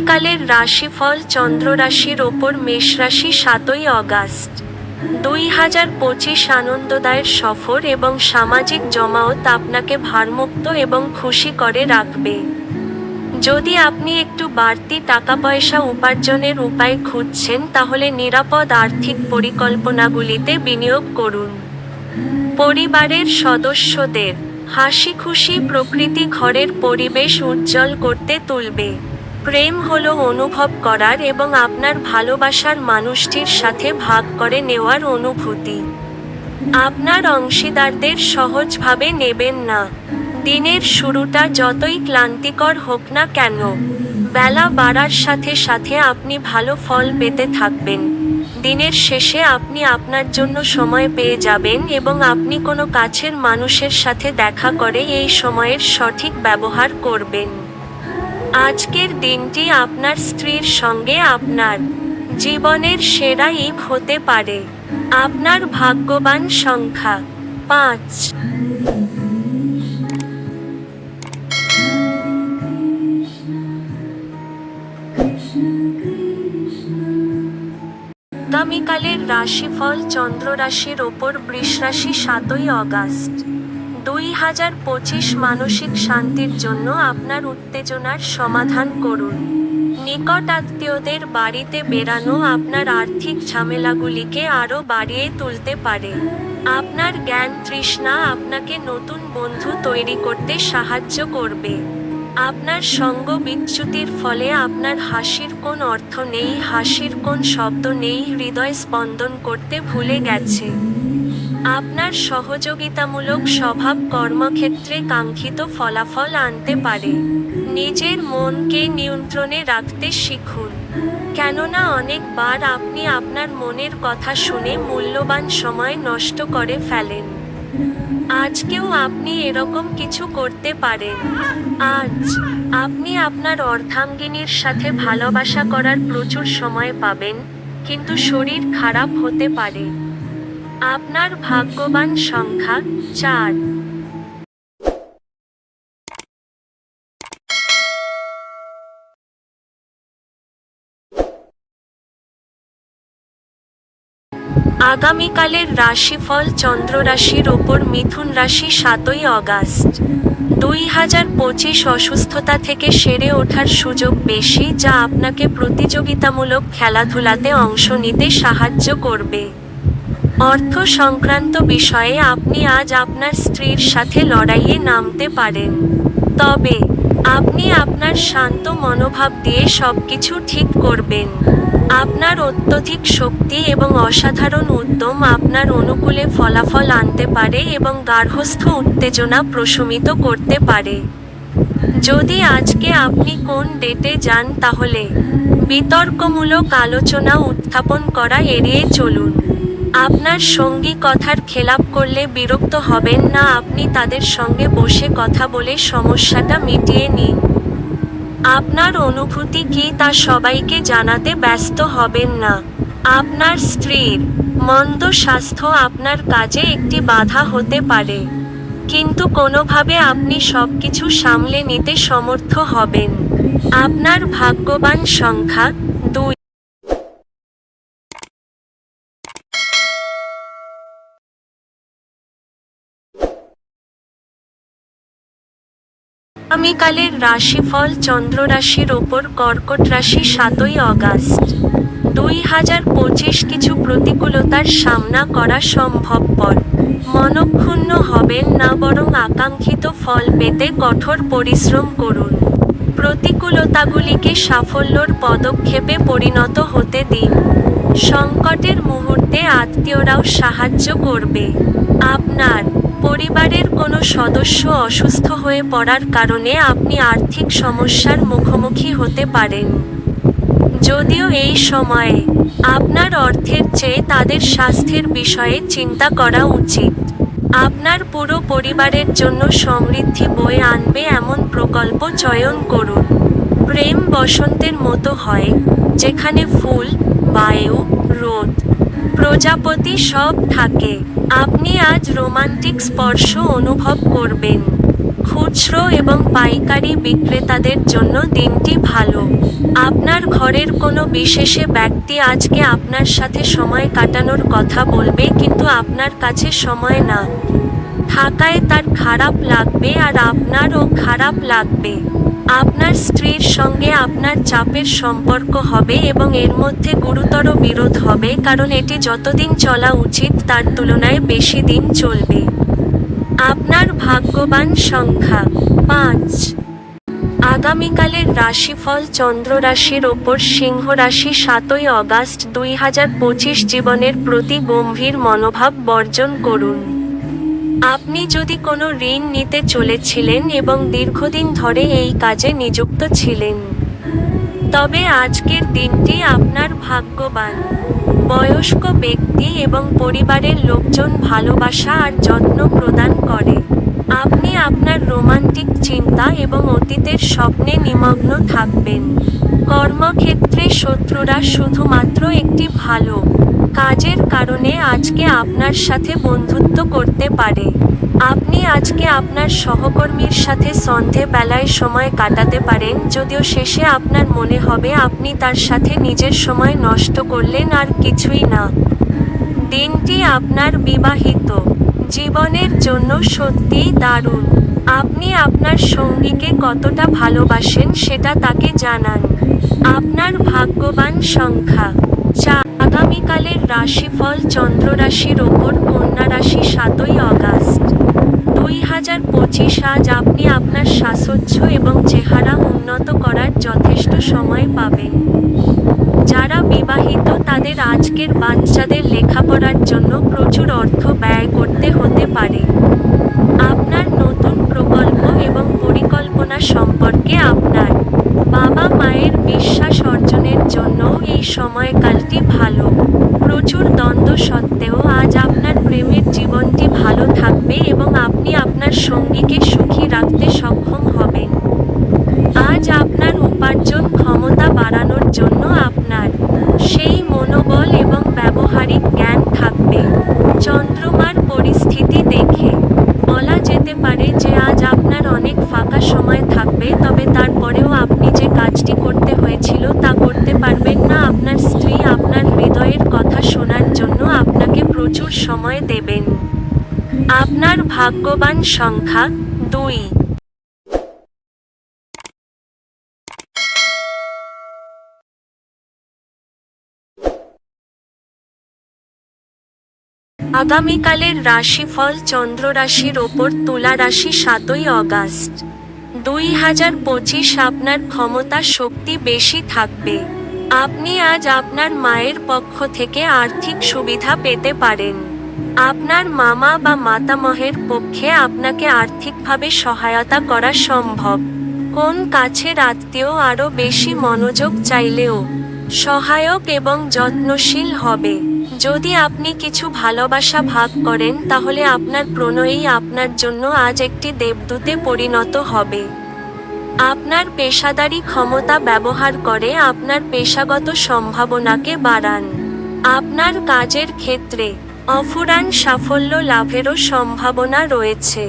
আগামীকালের রাশিফল চন্দ্র রাশির ওপর মেষ রাশি সাতই অগাস্ট। দুই হাজার পঁচিশ আনন্দদায়ের সফর এবং সামাজিক জমাওত আপনাকে ভারমুক্ত এবং খুশি করে রাখবে। যদি আপনি একটু বাড়তি টাকা পয়সা উপার্জনের উপায় খুঁজছেন, তাহলে নিরাপদ আর্থিক পরিকল্পনাগুলিতে বিনিয়োগ করুন। পরিবারের সদস্যদের হাসি খুশি প্রকৃতি ঘরের পরিবেশ উজ্জ্বল করতে তুলবে। প্রেম হলো অনুভব করার এবং আপনার ভালোবাসার মানুষটির সাথে ভাগ করে নেওয়ার অনুভূতি। আপনার অংশীদারদের সহজভাবে নেবেন না। দিনের শুরুটা যতই ক্লান্তিকর হোক না কেন, বেলা বাড়ার সাথে সাথে আপনি ভালো ফল পেতে থাকবেন। দিনের শেষে আপনি আপনার জন্য সময় পেয়ে যাবেন এবং আপনি কোনো কাছের মানুষের সাথে দেখা করে এই সময়ের সঠিক ব্যবহার করবেন। আজকের দিনটি আপনার স্ত্রীর সঙ্গে আপনার জীবনের সেরা ঈদ হতে পারে। আপনার ভাগ্যবান সংখ্যা পাঁচ। আগামীকালের রাশিফল চন্দ্র রাশির ওপর বৃষ রাশি সাতই অগাস্ট। দুই হাজার পঁচিশ মানসিক শান্তির জন্য আপনার উত্তেজনার সমাধান করুন। নিকট আত্মীয়দের বাড়িতে বেড়ানো আপনার আর্থিক ঝামেলাগুলিকে আরও বাড়িয়ে তুলতে পারে। আপনার জ্ঞান তৃষ্ণা আপনাকে নতুন বন্ধু তৈরি করতে সাহায্য করবে। আপনার সঙ্গ বিচ্যুতির ফলে আপনার হাসির কোন অর্থ নেই, হাসির কোন শব্দ নেই, হৃদয় স্পন্দন করতে ভুলে গেছে। আপনার সহযোগিতামূলক স্বভাব কর্মক্ষেত্রে কাঙ্ক্ষিত ফলাফল আনতে পারে। নিজের মনকে নিয়ন্ত্রণে রাখতে শিখুন। কেননা অনেকবার আপনি আপনার মনের কথা শুনে মূল্যবান সময় নষ্ট করে ফেলেন। আজকেও আপনি এরকম কিছু করতে পারেন। আজ আপনি আপনার অর্ধাঙ্গিনীর সাথে ভালোবাসা করার প্রচুর সময় পাবেন, কিন্তু শরীর খারাপ হতে পারে। আপনার ভাগ্যবান সংখ্যা চার। আগামীকালের রাশিফল চন্দ্র রাশির ওপর মিথুন রাশি সাতই অগাস্ট। দুই হাজার পঁচিশ অসুস্থতা থেকে সেরে ওঠার সুযোগ বেশি, যা আপনাকে প্রতিযোগিতামূলক খেলাধুলাতে অংশ নিতে সাহায্য করবে। অর্থ সংক্রান্ত বিষয়ে আপনি আজ আপনার স্ত্রীর সাথে লড়াইয়ে নামতে পারেন। তবে, আপনি আপনার শান্ত মনোভাব দিয়ে সবকিছু ঠিক করবেন। আপনার অত্যধিক শক্তি এবং অসাধারণ উদ্যম আপনার অনুকূলে ফলাফল আনতে পারে এবং গার্হস্থ উত্তেজনা প্রশমিত করতে পারে। যদি আজকে আপনি কোন ডেটে যান তাহলে বিতর্কমূলক আলোচনা উত্থাপন করা এড়িয়ে চলুন। আপনার সঙ্গী কথার খেলাপ করলে বিরক্ত হবেন না, আপনি তাদের সঙ্গে বসে কথা বলে সমস্যাটা মিটিয়ে নিন। আপনার অনুভূতি কি তা সবাইকে জানাতে ব্যস্ত হবেন না। আপনার স্ত্রীর মন্দ স্বাস্থ্য আপনার কাজে একটি বাধা হতে পারে। কিন্তু কোনোভাবে আপনি সব কিছু সামলে নিতে সমর্থ হবেন। আপনার ভাগ্যবান সংখ্যা দুই আগামীকালের রাশিফল চন্দ্র রাশির ওপর কর্কট রাশি সাতই অগাস্ট। দুই হাজার পঁচিশ কিছু প্রতিকূলতার সামনা করা সম্ভবপর। মনক্ষুণ্ণ হবেন না বরং আকাঙ্ক্ষিত ফল পেতে কঠোর পরিশ্রম করুন। প্রতিকূলতাগুলিকে সাফল্যর পদক্ষেপে পরিণত হতে দিন। সংকটের মুহূর্তে আত্মীয়রাও সাহায্য করবে। আপনার পরিবারের কোনো সদস্য অসুস্থ হয়ে পড়ার কারণে আপনি আর্থিক সমস্যার মুখোমুখি হতে পারেন। যদিও এই সময়ে আপনার অর্থের চেয়ে তাদের স্বাস্থ্যের বিষয়ে চিন্তা করা উচিত। আপনার পুরো পরিবারের জন্য সমৃদ্ধি বয়ে আনবে এমন প্রকল্প চয়ন করুন। প্রেম বসন্তের মতো হয়, যেখানে ফুল, বায়ু, রোদ প্রজাপতি সব থাকে। আপনি আজ রোমান্টিক স্পর্শ অনুভব করবেন। খুচরো এবং পাইকারি বিক্রেতাদের জন্য দিনটি ভালো। আপনার ঘরের কোনো বিশেষে ব্যক্তি আজকে আপনার সাথে সময় কাটানোর কথা বলবে কিন্তু আপনার কাছে সময় না। থাকায় তার খারাপ লাগবে আর আপনারও খারাপ লাগবে। আপনার স্ত্রীর সঙ্গে আপনার চাপের সম্পর্ক হবে এবং এর মধ্যে গুরুতর বিরোধ হবে, কারণ এটি যতদিন চলা উচিত তার তুলনায় বেশি দিন চলবে। আপনার ভাগ্যবান সংখ্যা পাঁচ। আগামীকালের রাশিফল চন্দ্র রাশির ওপর সিংহ রাশি সাতই অগাস্ট দুই হাজার পঁচিশ জীবনের প্রতি গম্ভীর মনোভাব বর্জন করুন। আপনি যদি কোনো ঋণ নিতে চলেছিলেন এবং দীর্ঘদিন ধরে এই কাজে নিযুক্ত ছিলেন, তবে আজকের দিনটি আপনার ভাগ্যবান। বয়স্ক ব্যক্তি এবং পরিবারের লোকজন ভালোবাসা আর যত্ন প্রদান করে। আপনি আপনার রোমান্টিক চিন্তা এবং অতীতের স্বপ্নে নিমগ্ন থাকবেন। কর্মক্ষেত্রে শত্রুরা শুধুমাত্র একটি ভালো কাজের কারণে আজকে আপনার সাথে বন্ধুত্ব করতে পারে। আপনি আজকে আপনার সহকর্মীর সাথে সন্ধে বেলায় সময় কাটাতে পারেন, যদিও শেষে আপনার মনে হবে আপনি তার সাথে নিজের সময় নষ্ট করলেন আর কিছুই না। দিনটি আপনার বিবাহিত। জীবনের জন্য সত্যিই দারুণ। আপনি আপনার সঙ্গীকে কতটা ভালোবাসেন সেটা তাকে জানান। আপনার ভাগ্যবান সংখ্যা। চা আগামীকালের রাশিফল চন্দ্র রাশির ওপর, কন্যা রাশি সাতই অগাস্ট। দুই হাজার পঁচিশ আজ আপনি আপনার সাজসজ্জ এবং চেহারা উন্নত করার যথেষ্ট সময় পাবেন। যারা বিবাহিত, তাদের আজকের বাচ্চাদের লেখাপড়ার জন্য প্রচুর অর্থ ব্যয় করতে হতে পারে। আপনার নতুন প্রকল্প এবং পরিকল্পনা সম্পর্কে আপনার বাবা মায়ের বিশ্বাস অর্জনের জন্য এই সময়কালটি ভালো। প্রচুর দ্বন্দ্ব সত্ত্বেও আজ আপনার প্রেমের জীবনটি ভালো থাকবে এবং আপনি আপনার সঙ্গীকে সুখী রাখতে সক্ষম হবেন। আজ আপনার উপার্জন ক্ষমতা বাড়ানোর জন্য আপনার সেই মনোবল এবং ব্যবহারিক জ্ঞান থাকবে। চন্দ্রমার পরিস্থিতি দেখে বলা যেতে পারে যে আজ আপনার অনেক ফাঁকা সময় থাকবে তবে তারপরেও আপনি যে কাজটি করতে হয়েছিল তা করতে পারবেন না আপনার স্ত্রী আপনার হৃদয়ের কথা শোনার জন্য আপনাকে প্রচুর সময় দেবেন। আপনার ভাগ্যবান সংখ্যা দুই। আগামীকালের রাশিফল চন্দ্র রাশির ওপর তুলা রাশি সাতই অগাস্ট। দুই হাজার পঁচিশ আপনার ক্ষমতা শক্তি বেশি থাকবে। আপনি আজ আপনার মায়ের পক্ষ থেকে আর্থিক সুবিধা পেতে পারেন। আপনার মামা বা মাতামহের পক্ষে আপনাকে আর্থিকভাবে সহায়তা করা সম্ভব। কোন কাছের আত্মীয় আরও বেশি মনোযোগ চাইলেও সহায়ক এবং যত্নশীল হবে। যদি আপনি কিছু ভালোবাসা ভাগ করেন, তাহলে আপনার প্রণয়ী আপনার জন্য আজ একটি দেবদূতে পরিণত হবে। আপনার পেশাদারি ক্ষমতা ব্যবহার করে আপনার পেশাগত সম্ভাবনাকে বাড়ান। আপনার কাজের ক্ষেত্রে অফুরান সাফল্য লাভেরও সম্ভাবনা রয়েছে।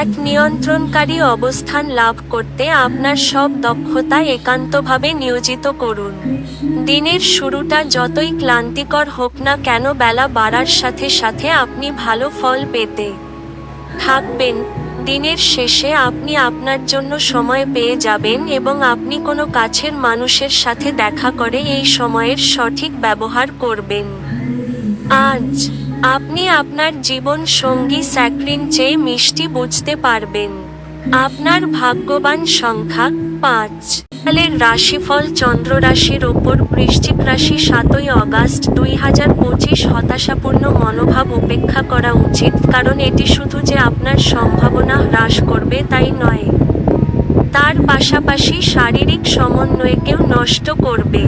এক নিয়ন্ত্রণকারী অবস্থান লাভ করতে আপনার সব দক্ষতা একান্তভাবে নিয়োজিত করুন। দিনের শুরুটা যতই ক্লান্তিকর হোক না কেন বেলা বাড়ার সাথে সাথে আপনি ভালো ফল পেতে থাকবেন। দিনের শেষে আপনি আপনার জন্য সময় পেয়ে যাবেন এবং আপনি কোনো কাছের মানুষের সাথে দেখা করে এই সময়ের সঠিক ব্যবহার করবেন। আজ আপনি আপনার জীবন সঙ্গী স্যাক্রিন চেয়ে মিষ্টি বুঝতে পারবেন। আপনার ভাগ্যবান সংখ্যা পাঁচ। কালের রাশিফল চন্দ্র রাশির ওপর বৃশ্চিক রাশি সাতই অগাস্ট দুই হাজার পঁচিশ হতাশাপূর্ণ মনোভাব উপেক্ষা করা উচিত, কারণ এটি শুধু যে আপনার সম্ভাবনা হ্রাস করবে তাই নয়। তার পাশাপাশি শারীরিক সমন্বয়কেও নষ্ট করবে।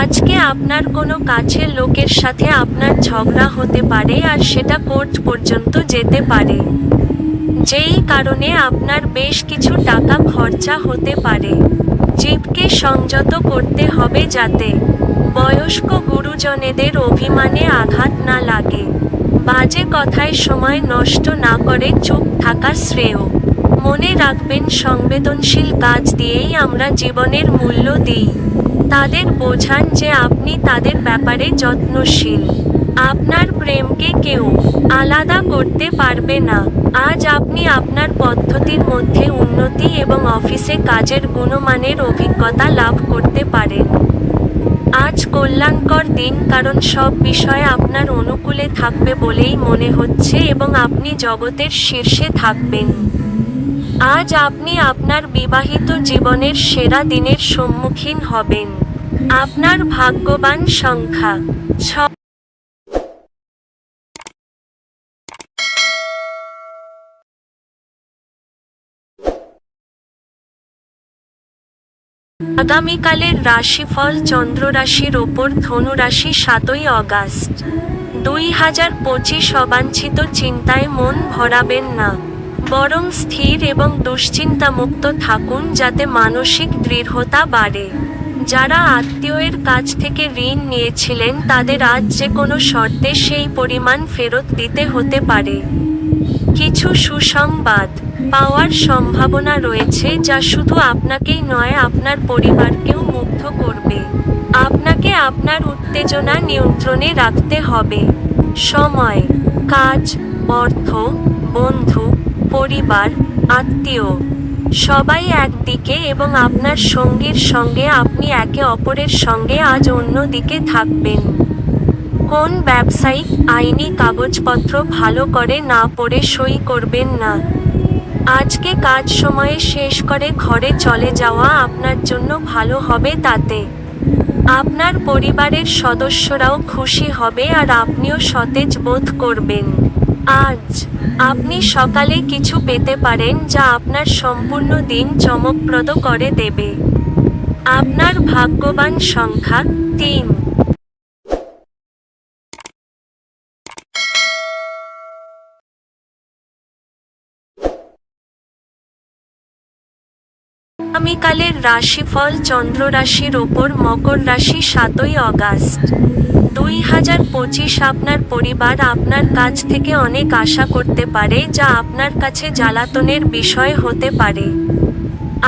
আজকে আপনার কোনো কাছের লোকের সাথে আপনার ঝগড়া হতে পারে আর সেটা কোর্ট পর্যন্ত যেতে পারে। যেই কারণে আপনার বেশ কিছু টাকা খরচা হতে পারে। জীবকে সংযত করতে হবে যাতে বয়স্ক গুরুজনেদের অভিমানে আঘাত না লাগে। বাজে কথায় সময় নষ্ট না করে চুপ থাকা শ্রেয়। মনে রাখবেন, সংবেদনশীল কাজ দিয়েই আমরা জীবনের মূল্য দিই। তাদের বোঝান যে আপনি তাদের ব্যাপারে যত্নশীল। আপনার প্রেমকে কেউ আলাদা করতে পারবে না। আজ আপনি আপনার পদ্ধতির মধ্যে উন্নতি এবং অফিসে কাজের গুণমানের অভিজ্ঞতা লাভ করতে পারেন। আজ কল্যাণকর দিন, কারণ সব বিষয় আপনার অনুকূলে থাকবে বলেই মনে হচ্ছে এবং আপনি জগতের শীর্ষে থাকবেন। আজ আপনি আপনার বিবাহিত জীবনের সেরা দিনের সম্মুখীন হবেন। আপনার ভাগ্যবান সংখ্যা, ছ আগামীকালের রাশিফল চন্দ্র রাশির ওপর ধনুরাশি সাতই অগাস্ট। দুই হাজার পঁচিশ অবাঞ্ছিত চিন্তায় মন ভরাবেন না। বরং স্থির এবং দুশ্চিন্তামুক্ত থাকুন যাতে মানসিক দৃঢ়তা বাড়ে। যারা আত্মীয়ের কাছ থেকে ঋণ নিয়েছিলেন, তাদের আজ যে কোনো শর্তে সেই পরিমাণ ফেরত দিতে হতে পারে। কিছু সুসংবাদ। পাওয়ার সম্ভাবনা রয়েছে যা শুধু আপনাকেই নয়, আপনার পরিবারকেও মুগ্ধ করবে। আপনাকে আপনার উত্তেজনা নিয়ন্ত্রণে রাখতে হবে। সময়, কাজ, অর্থ, বন্ধু পরিবার, আত্মীয়, সবাই একদিকে এবং আপনার সঙ্গীর সঙ্গে আপনি একে অপরের সঙ্গে আজ অন্য দিকে থাকবেন। কোন ব্যবসায়িক আইনি কাগজপত্র ভালো করে না পড়ে সই করবেন না? আজকে কাজ সময়ে শেষ করে ঘরে চলে যাওয়া আপনার জন্য ভালো হবে তাতে। আপনার পরিবারের সদস্যরাও খুশি হবে আর আপনিও সতেজ বোধ করবেন। আজ আপনি সকালে কিছু পেতে পারেন যা আপনার সম্পূর্ণ দিন চমকপ্রদ করে দেবে। আপনার ভাগ্যবান সংখ্যা তিন। আগামীকালের রাশিফল চন্দ্র রাশির ওপর মকর রাশি সাতই অগাস্ট। দুই হাজার পঁচিশ আপনার পরিবার আপনার কাছ থেকে অনেক আশা করতে পারে, যা আপনার কাছে জ্বালাতনের বিষয় হতে পারে।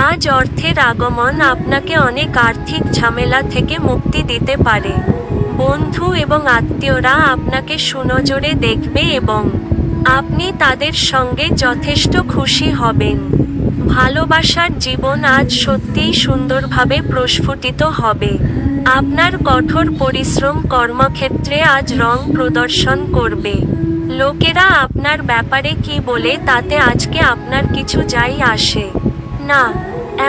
আজ অর্থের আগমন আপনাকে অনেক আর্থিক ঝামেলা থেকে মুক্তি দিতে পারে। বন্ধু এবং আত্মীয়রা আপনাকে সুনজরে দেখবে এবং আপনি তাদের সঙ্গে যথেষ্ট খুশি হবেন। ভালোবাসার জীবন আজ সত্যিই সুন্দরভাবে প্রস্ফুটিত হবে। আপনার কঠোর পরিশ্রম কর্মক্ষেত্রে আজ রং প্রদর্শন করবে। লোকেরা আপনার ব্যাপারে কি বলে তাতে আজকে আপনার কিছু যাই আসে। না,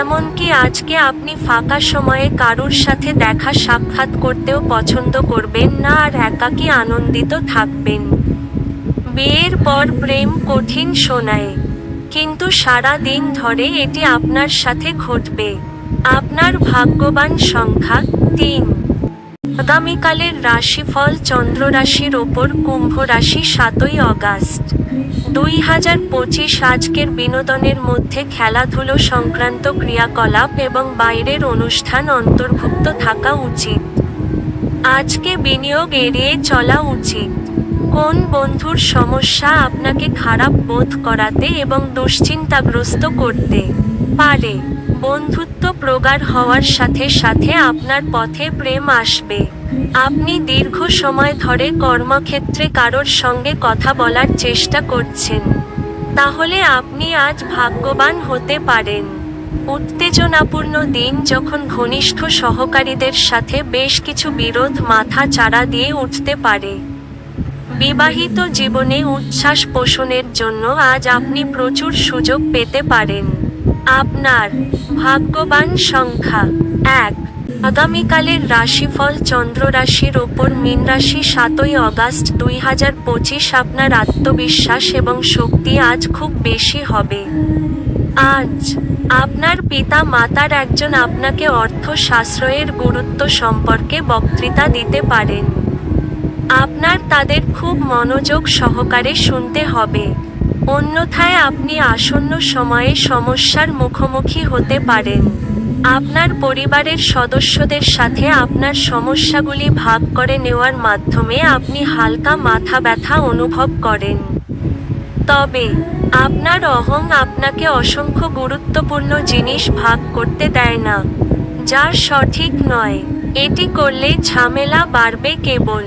এমনকি আজকে আপনি ফাঁকা সময়ে কারুর সাথে দেখা সাক্ষাৎ করতেও পছন্দ করবেন না আর একাকী আনন্দিত থাকবেন। বিয়ের পর প্রেম কঠিন শোনায়। কিন্তু সারা দিন ধরে এটি আপনার সাথে ঘটবে। আপনার ভাগ্যবান সংখ্যা তিন। আগামীকালের রাশিফল চন্দ্র রাশির ওপর কুম্ভ রাশি সাতই অগাস্ট। দুই হাজার পঁচিশ আজকের বিনোদনের মধ্যে খেলাধুলো সংক্রান্ত ক্রিয়াকলাপ এবং বাইরের অনুষ্ঠান অন্তর্ভুক্ত থাকা উচিত। আজকে বিনিয়োগ এড়িয়ে চলা উচিত। কোন বন্ধুর সমস্যা আপনাকে খারাপ বোধ করাতে এবং দুশ্চিন্তাগ্রস্ত করতে পারে? বন্ধুত্ব প্রগাঢ় হওয়ার সাথে সাথে আপনার পথে প্রেম আসবে। আপনি দীর্ঘ সময় ধরে কর্মক্ষেত্রে কারোর সঙ্গে কথা বলার চেষ্টা করছেন। তাহলে আপনি আজ ভাগ্যবান হতে পারেন। উত্তেজনাপূর্ণ দিন যখন ঘনিষ্ঠ সহকারীদের সাথে বেশ কিছু বিরোধ মাথা চাড়া দিয়ে উঠতে পারে। বিবাহিত জীবনে উচ্ছ্বাস পোষণের জন্য আজ আপনি প্রচুর সুযোগ পেতে পারেন। আপনার ভাগ্যবান সংখ্যা এক। আগামীকালের রাশিফল চন্দ্র রাশির ওপর মীন রাশি সাতই অগাস্ট দুই হাজার পঁচিশ আপনার আত্মবিশ্বাস এবং শক্তি আজ খুব বেশি হবে। আজ আপনার পিতা মাতার একজন আপনাকে অর্থ সাশ্রয়ের গুরুত্ব সম্পর্কে বক্তৃতা দিতে পারেন। আপনার তাদের খুব মনোযোগ সহকারে শুনতে হবে। অন্যথায় আপনি আসন্ন সময়ে সমস্যার মুখোমুখি হতে পারেন। আপনার পরিবারের সদস্যদের সাথে আপনার সমস্যাগুলি ভাগ করে নেওয়ার মাধ্যমে আপনি হালকা মাথা ব্যথা অনুভব করেন। তবে, আপনার অহং আপনাকে অসংখ্য গুরুত্বপূর্ণ জিনিস ভাগ করতে দেয় না যা সঠিক নয়। এটি করলে ঝামেলা বাড়বে কেবল।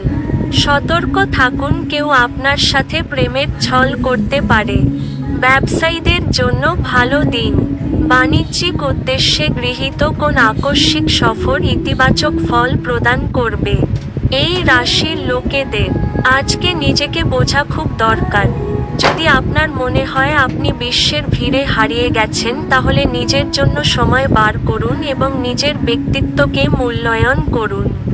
সতর্ক থাকুন, কেউ আপনার সাথে প্রেমের ছল করতে পারে। ব্যবসায়ীদের জন্য ভালো দিন। বাণিজ্যিক উদ্দেশ্যে গৃহীত কোন আকস্মিক সফর ইতিবাচক ফল প্রদান করবে। এই রাশির লোকেদের আজকে নিজেকে বোঝা খুব দরকার। যদি আপনার মনে হয় আপনি বিশ্বের ভিড়ে হারিয়ে গেছেন, তাহলে নিজের জন্য সময় বার করুন এবং নিজের ব্যক্তিত্বকে মূল্যায়ন করুন।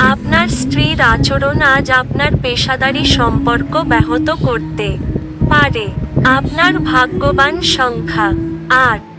আপনার স্ত্রীর আচরণ আজ আপনার পেশাদারি সম্পর্ক ব্যাহত করতে পারে। আপনার ভাগ্যবান সংখ্যা আট।